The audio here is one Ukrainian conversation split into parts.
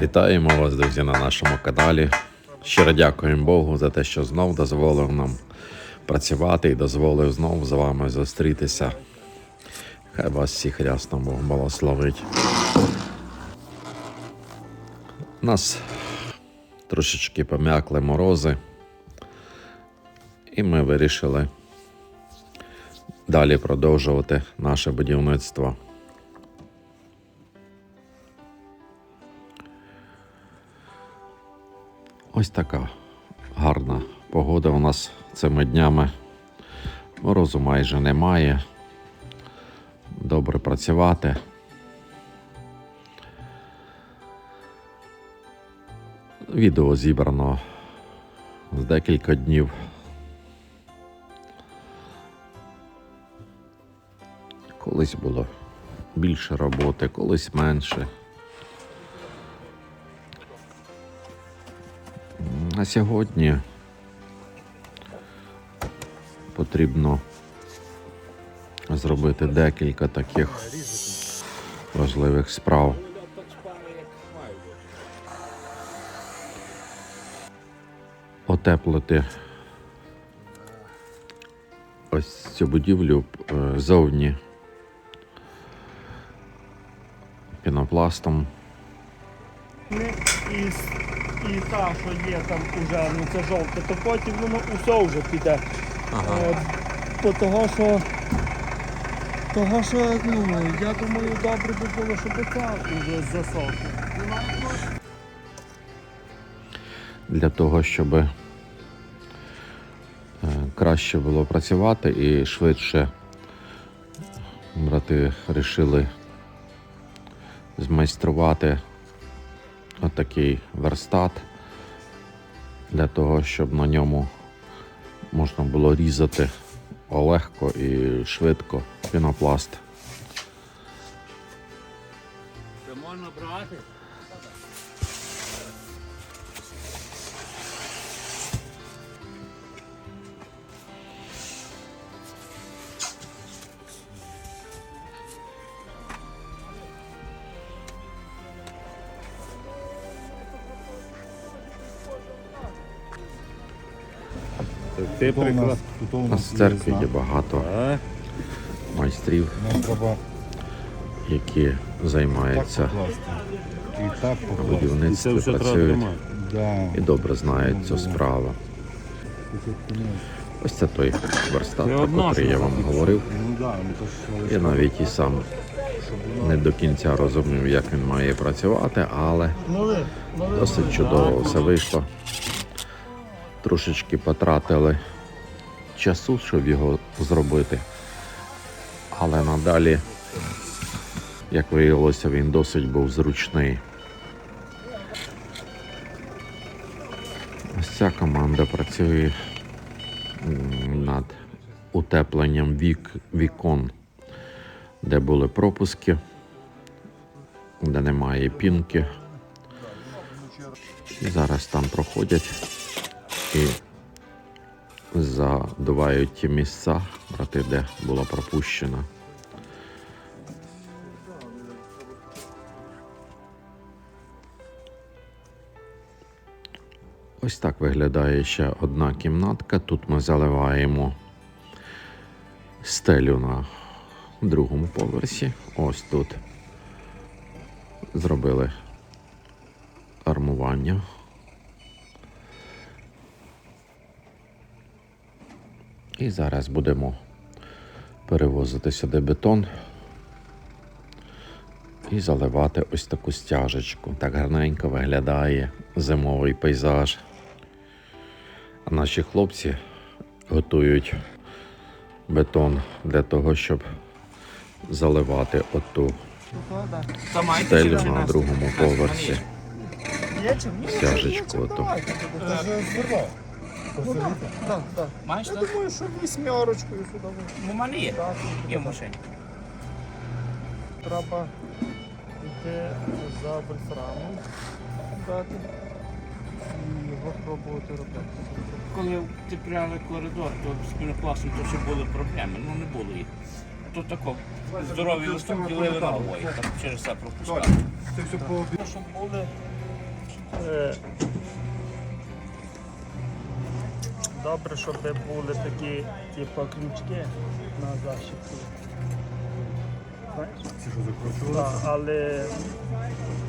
Вітаємо вас, друзі, на нашому каналі. Щиро дякуємо Богу за те, що знов дозволив нам працювати і дозволив знов з вами зустрітися. Хай вас всіх рясно Бог благословить. Нас трошечки пом'якли морози, і ми вирішили далі продовжувати наше будівництво. Ось така гарна погода у нас цими днями. Морозу майже немає. Добре працювати. Відео зібрано з декілька днів. Колись було більше роботи, колись менше. А сьогодні потрібно зробити декілька таких важливих справ. Отеплити ось цю будівлю е, зовні пінопластом. І, та, що є там уже, ну це жовте, то потім воно усе вже піде. Е, по того, що того, що, ну, я думаю, добре би було, щоб це вже засохло. для того, щоб е, краще було працювати і швидше брати вирішили змайструвати отакий верстат для того, щоб на ньому можна було різати легко і швидко пінопласт. Це можна брати? Ти Тут у нас, тут у У нас нас в церкві є багато А? майстрів, Нам треба які так займаються покласти. І так на покласти. І це будівництві, все треба працюють тримати. Да. і добре знають цю справу. Ось це той верстат, Це про одна котрий я вам говорив. Ну да, ну то ж Я навіть і сам не до кінця розумів, як він має працювати, але досить чудово все вийшло. Трошечки потратили часу, щоб його зробити. Але надалі, як виявилося, він досить був зручний. Ось ця команда працює над утепленням вік, вікон, де були пропуски, де немає пінки. І зараз там проходять і задувають ті місця, брати, де була пропущена. Ось так виглядає ще одна кімнатка. Тут ми заливаємо стелю на другому поверсі. Ось тут зробили армування. І зараз будемо перевозити сюди бетон і заливати ось таку стяжечку. Так гарненько виглядає зимовий пейзаж. А наші хлопці готують бетон для того, щоб заливати оту стелю на другому поверсі. Стяжечку оту. Так, так. Маєш Я так? думаю, що вісьмерочкою сюди У мене є. Так, Є в машині. Треба йти за вольфрамом, дати і його пробувати робити. Коли ти пряли коридор, то з пінопластом то ще були проблеми. Ну не було їх. тут тако здорові уступки лили на обоє, так через це пропускали. Це все по Щоб були е, добре, щоб були такі, типу, крючки на. Знаєш? ці, що. Так, але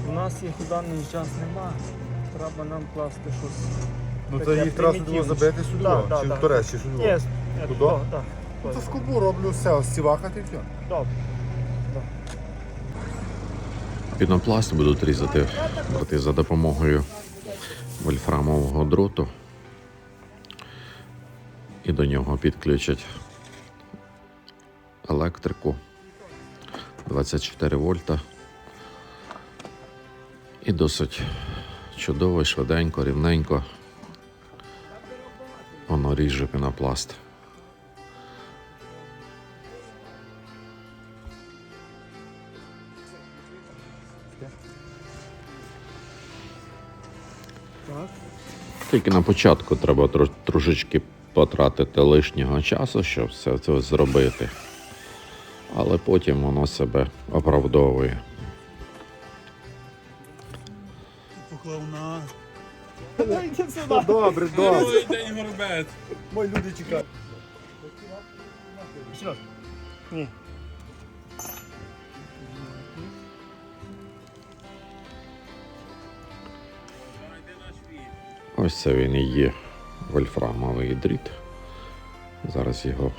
у нас їх у даний час нема. Треба нам класти щось. Ну це їх треба сюди примітивніше. забити сюди, Так, так, чи так. в Турець, чи сюди. Є, Туди? так, так. Ну це скобу роблю все, стівахати і все. Добре. Пінопласт будуть різати брати за допомогою вольфрамового дроту. І до нього підключать електрику 24 вольта. І досить чудово, швиденько, рівненько. Воно ріже пінопласт. Тільки на початку треба трошечки потратити лишнього часу, щоб все це зробити. Але потім воно себе оправдовує. Поклав на. Дайте сюди. Добре, добре. день горбець. Мої люди чекають. Серьож? Ні. Ось це він і є вольфрамовий дріт. Зараз його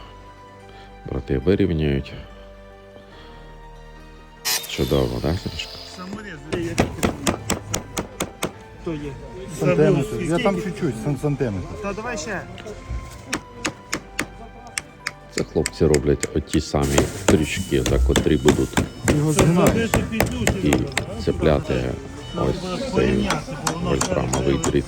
брати вирівнюють. Чудово, так? Саморез. То є. Сантиметр. Я там чуть-чуть, сан- сантиметр. Та давай ще. Це хлопці роблять оті самі крючки, за котрі будуть Його згинаєш. і цепляти ось цей вольфрамовий дріт.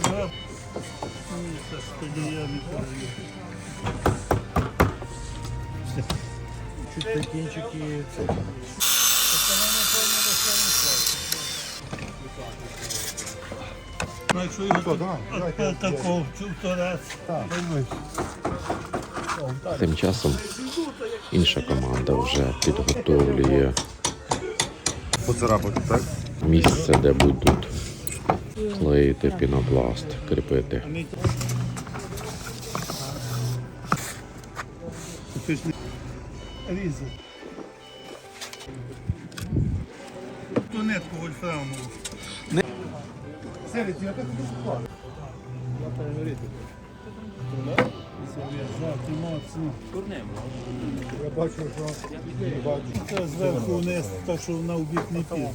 Чуть прикінчики. Це. Ну, якщо його такого торець. Так. Тим часом інша команда вже підготовлює Поцарапати, так? місце, де будуть клеїти пінопласт, кріпити. Різати. Ту нитку вольфрамову. Сергій, я так не склад. Зав'язати моцно. Я бачу, що. Це зверху вниз, так що вона в бік не піде.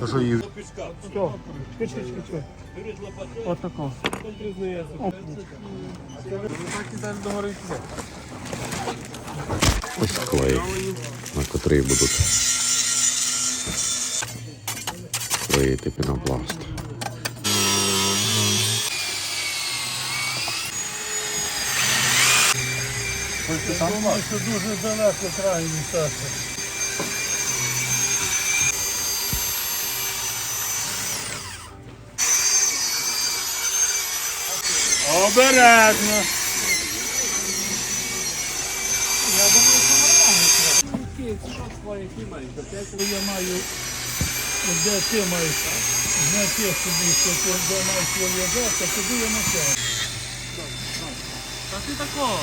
Та що її Що? Чекай, чекай. Отако. Ось клей, на котрий будуть клеїти пінопласт. Це дуже далеко крайній Саша. Обережно. Нормально. Я маю, де ти маєш знайти собі, що де маєш своє жертва, тоді я на це. Та ти такого.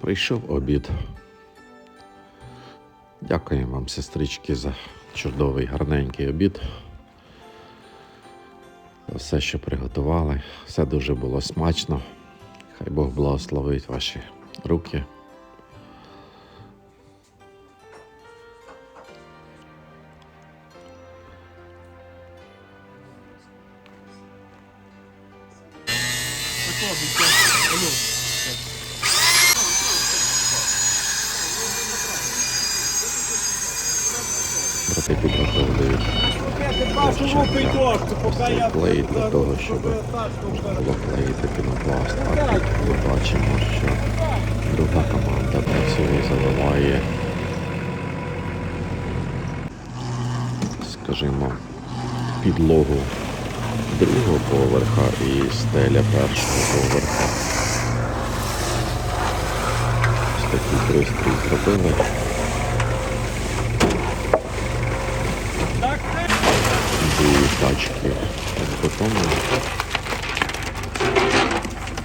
Прийшов обід. Дякуємо вам, сестрички, за чудовий, гарненький обід. Все, що приготували. Все дуже було смачно. Хай Бог благословить ваші руки. Брати підготовлюють цей клей для того, щоб було клеїти пінопласт. А тут ми бачимо, що друга команда працює, заливає, скажімо, підлогу другого поверха і стеля першого поверха. Ось такий пристрій зробили. Тачки з бетону.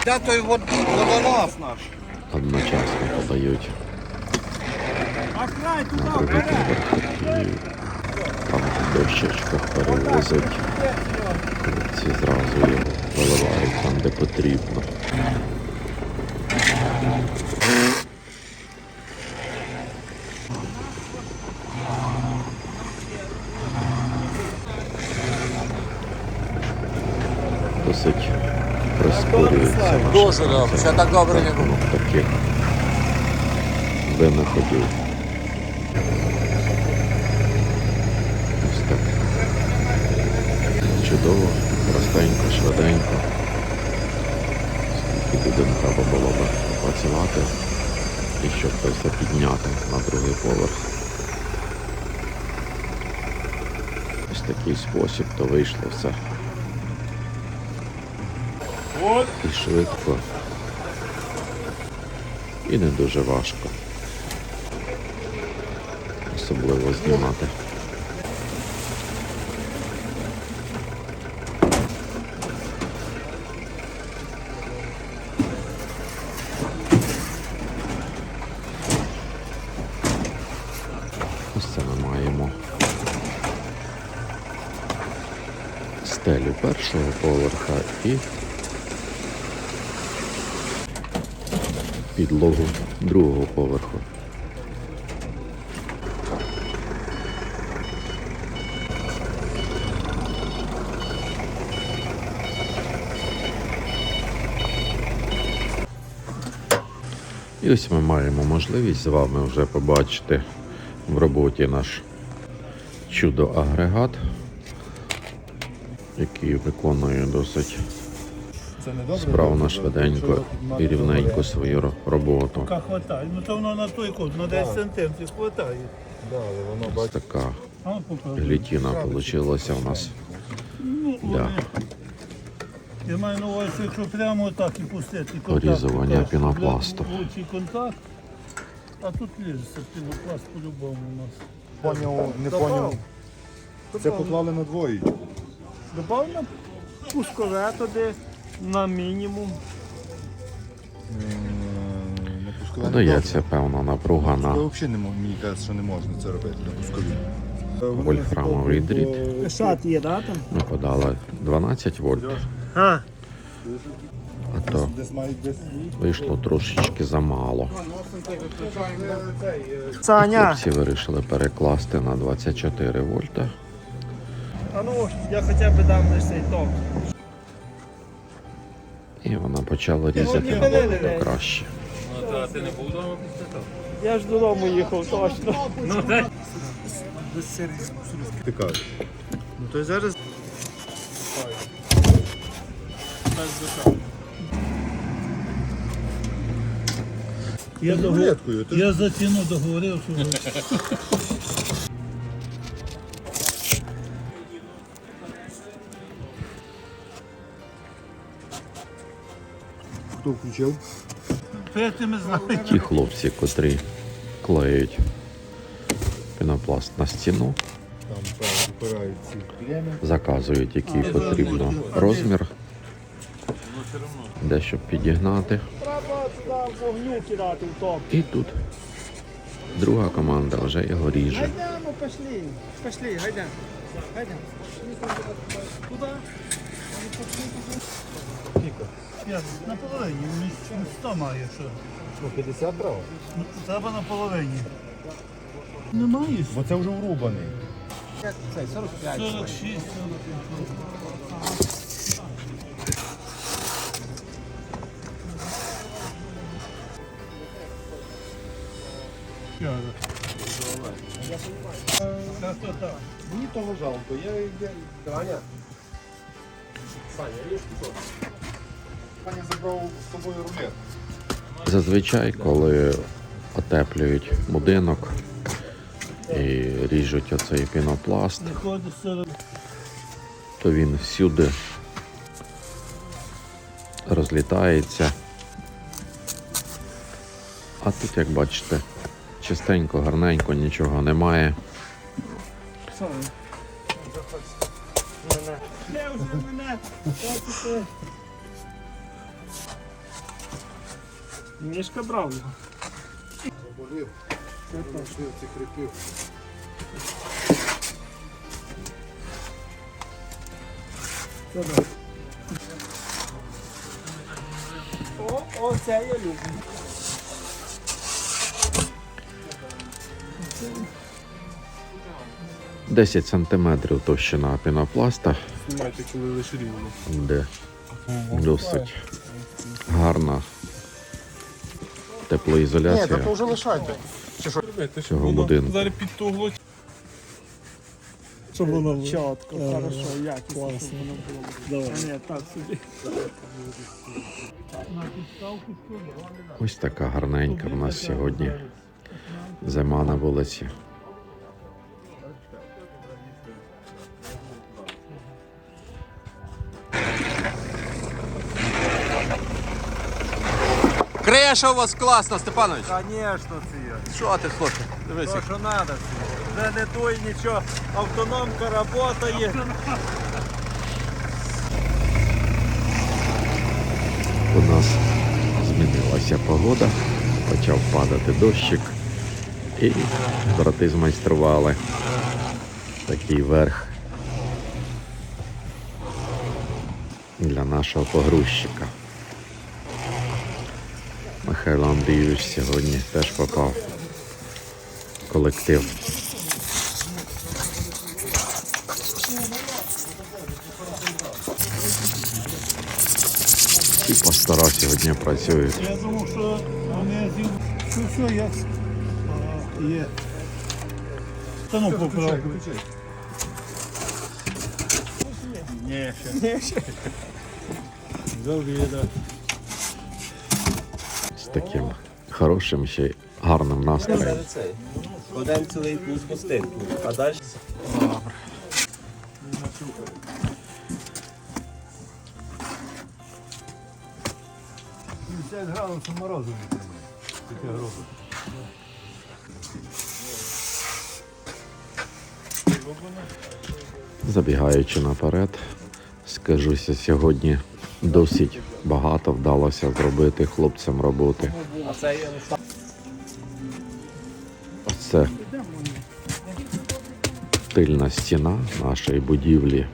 Де той наш? одночасно подають туда, на другий поверх і там в дощечках перевозять. Ці зразу його виливають там, де потрібно. Досить прискорюється наш Дуже добре, ще так добре не було. таких винаходів. Ось так. Чудово, простенько, швиденько. Скільки треба було би попрацювати і щоб все підняти на другий поверх. Ось такий спосіб, то вийшло все. І швидко. І не дуже важко. Особливо знімати. Ось це маємо стелю першого поверха і підлогу другого поверху. І ось ми маємо можливість з вами вже побачити в роботі наш чудо-агрегат, який виконує досить Це не добре. справно, швиденько і рівненько свою роботу. Хватає. Ну то воно на той кут, на 10 сантиметрів хватає. Ось бачить. така А глітіна вийшла у нас. Ну, Да. Я маю на увазі, якщо прямо так і пустити. контакт, Порізування пінопласту. Лучший контакт, а тут ліжеться пінопласт по-любому у нас. Поняв, не поняв. Це поклали на двоєчку. Добав на пускове туди на мінімум. Пускове певна напруга на Це взагалі не мо- мені кажуть, що не можна це робити на пускові. вольфрамовий дріт. Шат є, да, там? Ми подали 12 вольт, А, а то Десь мають десь. вийшло трошечки замало. Саня. Хлопці вирішили перекласти на 24 вольта. А ну, я хоча б дам лише цей ток. І вона почала різати набагато краще. Я ж додому їхав точно. Ти кажеш. Ну то й зараз. Я, догов... Рулеткою, я за ціну договорив, що хто включив? Ті хлопці, котрі клеють пінопласт на стіну, заказують, який потрібно розмір, де щоб підігнати. Треба туди вогню кидати в топ. І тут друга команда вже його ріже. Гайдемо, пошли. Пошли, гайдемо. Гайдемо. Куди? Я на половині, ну 100 має що. Ну, 50 право. Ну, Треба на половині. Немає. Бо це вже врубаний. 46. Так, так, так. Мені того жалко. Я. Таня забрав з собою рулет. Зазвичай, коли отеплюють будинок і ріжуть оцей пінопласт, то він всюди розлітається. А тут, як бачите, чистенько, гарненько, нічого немає. Не мене, Мішка брав його. Заболів. Ці кріпів. О, о, це я люблю. — 10 сантиметрів товщина пінопласта, Знімайте, коли лише рівно. де досить гарна теплоізоляція. вже лишайте. Цього будинку. Зараз під ту углу. Щоб воно було. Чітко, хорошо, як класно. воно було. Давай. Ні, так собі. Ось така гарненька в нас сьогодні зима на вулиці. Криша у вас класна, Степанович. Конечно, це є. Що ти, хлопче? Дивись. То, що треба. Вже не той нічого. Автономка працює. У нас змінилася погода, почав падати дощик, і брати змайстрували такий верх для нашого погрузчика. Михайло Андрійович сьогодні теж попав в колектив. І пастора сьогодні працюють. Я думав, що вони зі... Що, що, я... А, є. Та ну поправ. Ні, ще. Завіда. з Таким хорошим ще гарним настроєм. Один цілий плюс пустин. А далі 50 градусів морозу не тримає. Таке грозу. Забігаючи наперед, скажуся, сьогодні досить багато вдалося зробити хлопцям роботи. А це тильна стіна нашої будівлі.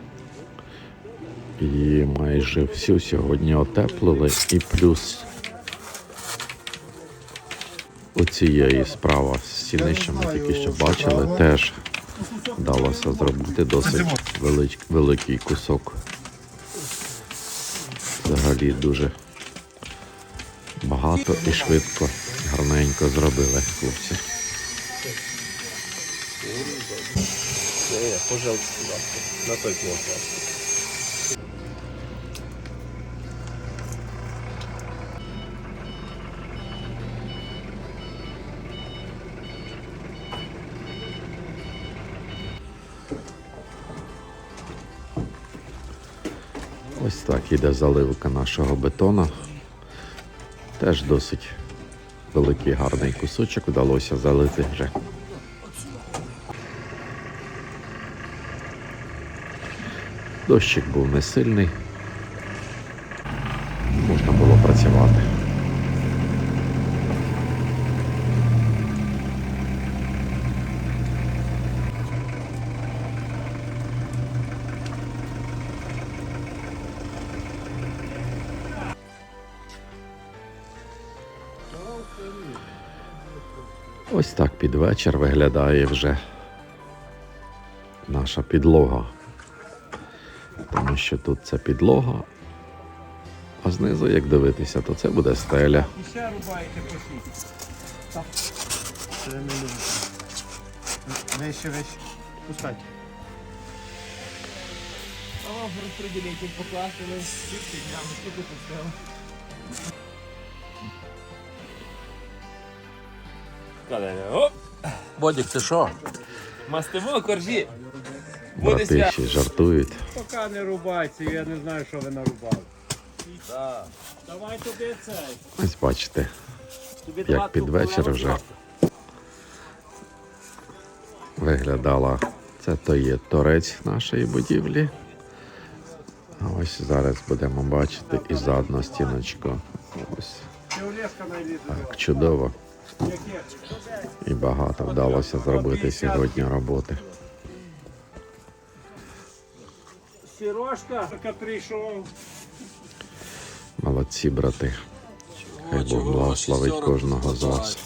Її майже всю сьогодні отеплили і плюс оцієї справа стіни, що ми тільки що бачили, теж вдалося зробити досить великий кусок. Взагалі дуже багато і швидко, гарненько зробили хлопці. Не, пожалуйста. На той площадь. Так іде заливка нашого бетона. Теж досить великий гарний кусочок вдалося залити вже. Дощик був не сильний. Вечір виглядає вже наша підлога. Тому що тут це підлога, а знизу, як дивитися, то це буде стеля. І ще рубаєте пошіть. Вище, вище. Пускайте. О, розпределитель покласти, але скільки грам, скільки пустило. Оп, Бодік, ти що? мастимо коржі. Буде Брати свято. ще жартують. Поки не рубайте, я не знаю, що ви нарубали. Давай туди цей. Ось бачите, як під вечір вже виглядала. Це то є торець нашої будівлі. А ось зараз будемо бачити і задну стіночку. Ось так чудово. І багато вдалося зробити сьогодні роботи. Сірошка, яка прийшов. Молодці, брати. Хай Бог благословить кожного з вас.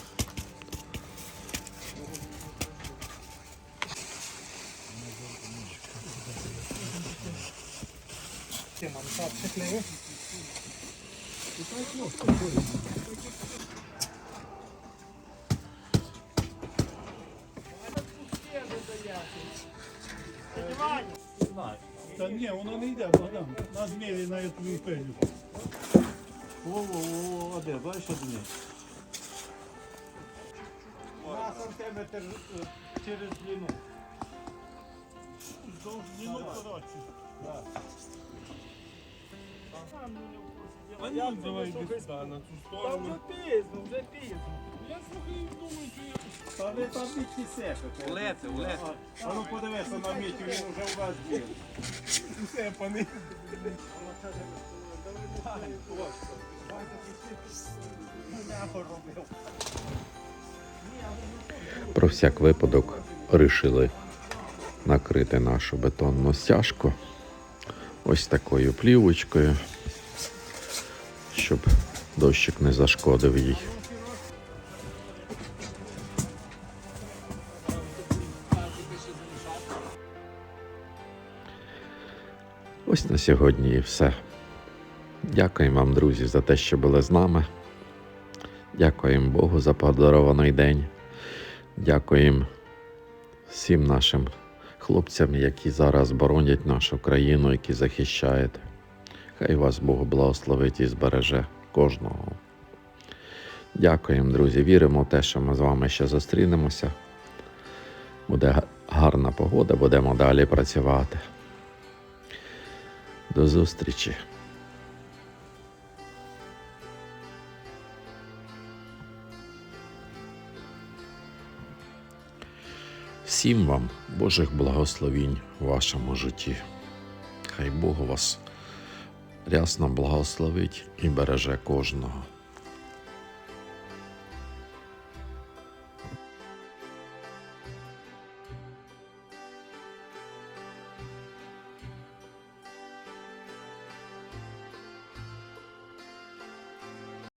Та ні, воно не йде, Богдан. На змірі на тобі пилю. Во-во-во, а де, бачиш одні? На сантиметр через длину. Длину коротше. А ні, давай йди на цю Та сторону. вже пізно, вже пізно. Та ви там відті сепите. Лети, лети. А ну подивися на мітю, він вже у вас біг. Усепаний. Про всяк випадок рішили накрити нашу бетонну стяжку ось такою плівочкою, щоб дощик не зашкодив їй. Сьогодні і все. Дякуємо вам, друзі, за те, що були з нами. Дякуємо Богу за подарований день. Дякуємо всім нашим хлопцям, які зараз боронять нашу країну, які захищають. Хай вас Бог благословить і збереже кожного. Дякуємо, друзі. Віримо в те, що ми з вами ще зустрінемося. Буде гарна погода, будемо далі працювати. До зустрічі! Всім вам Божих благословінь в вашому житті. Хай Бог вас рясно благословить і береже кожного.